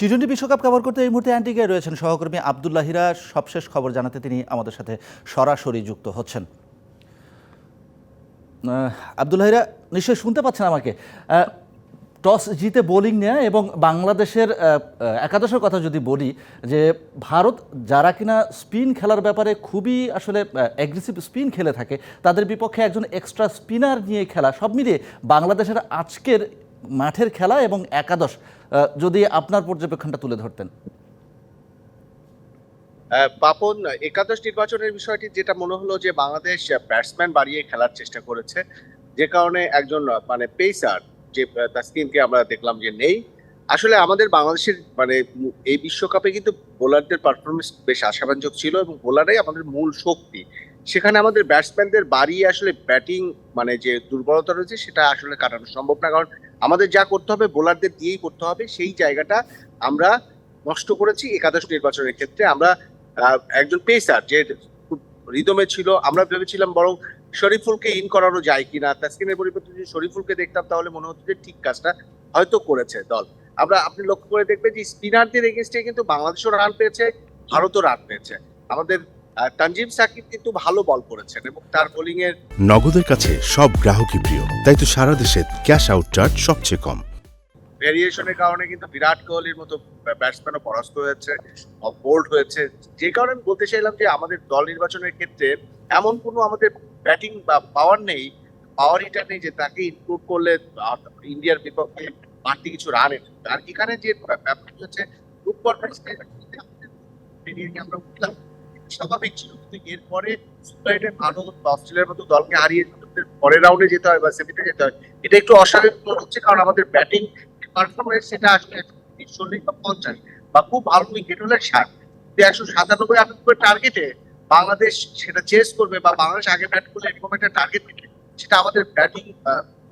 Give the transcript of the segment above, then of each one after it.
T twenty বিশ্বকাপ cover করতে এই মুহূর্তে অ্যান্টিকে রয়েছেন সহকর্মী আবদুল্লাহিরা। সবশেষ খবর জানাতে তিনি আমাদের সাথে সরাসরি যুক্ত হচ্ছেন। আবদুল্লাহিরা, নিশ্চয়ই শুনতে পাচ্ছেন আমাকে। টস জিতে বোলিং নেয়া এবং বাংলাদেশের একাদশের কথা যদি বলি, যে ভারত যারা কিনা স্পিন খেলার ব্যাপারে খুবই আসলে অ্যাগ্রেসিভ স্পিন খেলে থাকে, তাদের বিপক্ষে একজন এক্সট্রা স্পিনার নিয়ে খেলা, সব মিলিয়ে বাংলাদেশের আজকের মাঠের খেলা এবং একাদশ যদি আপনার পর্যবেক্ষণটা তুলে ধরতেন। পাপন, একাদশ নির্বাচনের বিষয়টি যেটা মনে হলো যে বাংলাদেশ ব্যাটসম্যান বাড়িয়ে খেলার চেষ্টা করেছে, যে কারণে একজন মানে পেসার যে তাসকিনকে আমরা দেখলাম যে নেই। আসলে আমাদের বাংলাদেশের মানে এই বিশ্বকাপে কিন্তু বোলারদের পারফরমেন্স বেশ আশাব্যঞ্জক ছিল এবং বোলারাই আমাদের মূল শক্তি। সেখানে আমাদের ব্যাটসম্যানদের বাড়িয়ে আসলে ব্যাটিং মানে যে দুর্বলতা রয়েছে, সেটা আসলে কাটানো সম্ভব না। কারণ আমাদের যা করতে হবে বোলারদের দিয়েই করতে হবে। সেই জায়গাটা আমরা নষ্ট করেছি একাদশ নির্বাচনের ক্ষেত্রে। আমরা একজন পেসার যে রিদমে ছিল, আমরা ভেবেছিলাম বরং শরীফুলকে ইন করানো যায় কিনা। তাসকিনের পরিবর্তে যদি শরীফুলকে দেখতাম, তাহলে মনে হতো যে ঠিক কাজটা হয়তো করেছে দল। আমরা, আপনি লক্ষ্য করে দেখবেন যে স্পিনারদের এগেনস্টে কিন্তু বাংলাদেশও রান পেয়েছে, ভারতও রান পেয়েছে। আমাদের তানজিম সাকিব কিন্তু ভালো বল করেছেন এবং তার বোলিং এর নগদের কাছে সব গ্রাহকই প্রিয় তাই তো সারা দেশে ক্যাশ আউট চার্জ সবচেয়ে কম। ভেরিয়েশনের কারণে কিন্তু বিরাট কোহলির মতো ব্যাটসম্যানও পরাস্ত হয়েছে বোল্ড হয়েছে। যে কারণে আমি বলতে চাইলাম যে আমাদের দল নির্বাচনের ক্ষেত্রে এমন কোনো আমাদের ব্যাটিং বা পাওয়ার নেই পাওয়ার হিটার নেই যে তাকে ইনক্লুড করলে ইন্ডিয়ার বিপক্ষে বাড়তি কিছু রান এনে আর এখানে যে ব্যাপারটা হচ্ছে গ্রুপ কনফারেন্সে আমরা উঠলাম স্বাভাবিক ছিল, কিন্তু এরপরে ভালো অস্ট্রেলিয়ার মতো দলকে হারিয়ে পরের রাউন্ডে যেতে হয় বা সেমিতে যেতে হয়, এটা একটু অস্বাভাবিক মনে হচ্ছে, কারণ আমাদের ব্যাটিং পারফরমেন্স সেটা আসলে চল্লিশ বা পঞ্চাশ বা খুব ভালো উইকেট হলে ষাট। একশো সাতানব্বই, আটানব্বই টার্গেটে বাংলাদেশ সেটা চেস করবে বা বাংলাদেশ আগে ব্যাট করলে এরকম একটা টার্গেট দিবে সেটা আমাদের ব্যাটিং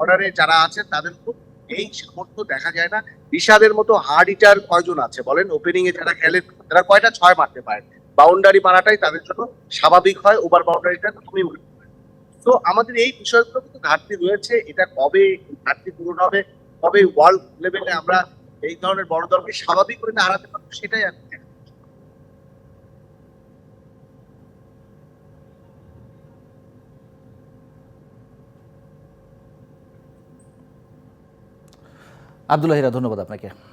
অর্ডারে যারা আছেন তাদের খুব এই সামর্থ্য দেখা যায় না। বিষাদের মতো হার্ড হিটার কয়জন আছে বলেন? ওপেনিং এ যারা খেলেন তারা কয়টা? ছয় মারতে পারে বাউন্ডারি মারাটাই তাদের জন্য স্বাভাবিক হয় ওভার বাউন্ডারিটা তুমি তো আমাদের এই বিষয়গুলো কিন্তু ঘাটতি রয়েছে, এটা কবে ঘাটতি পূরণ হবে, কবে ওয়ার্ল্ড লেভেলে আমরা এই ধরনের বড় দলকে স্বাভাবিক করে হারাতে পারব, সেটাই দেখি। আবদুল্লাহিরা ধন্যবাদ আপনাকে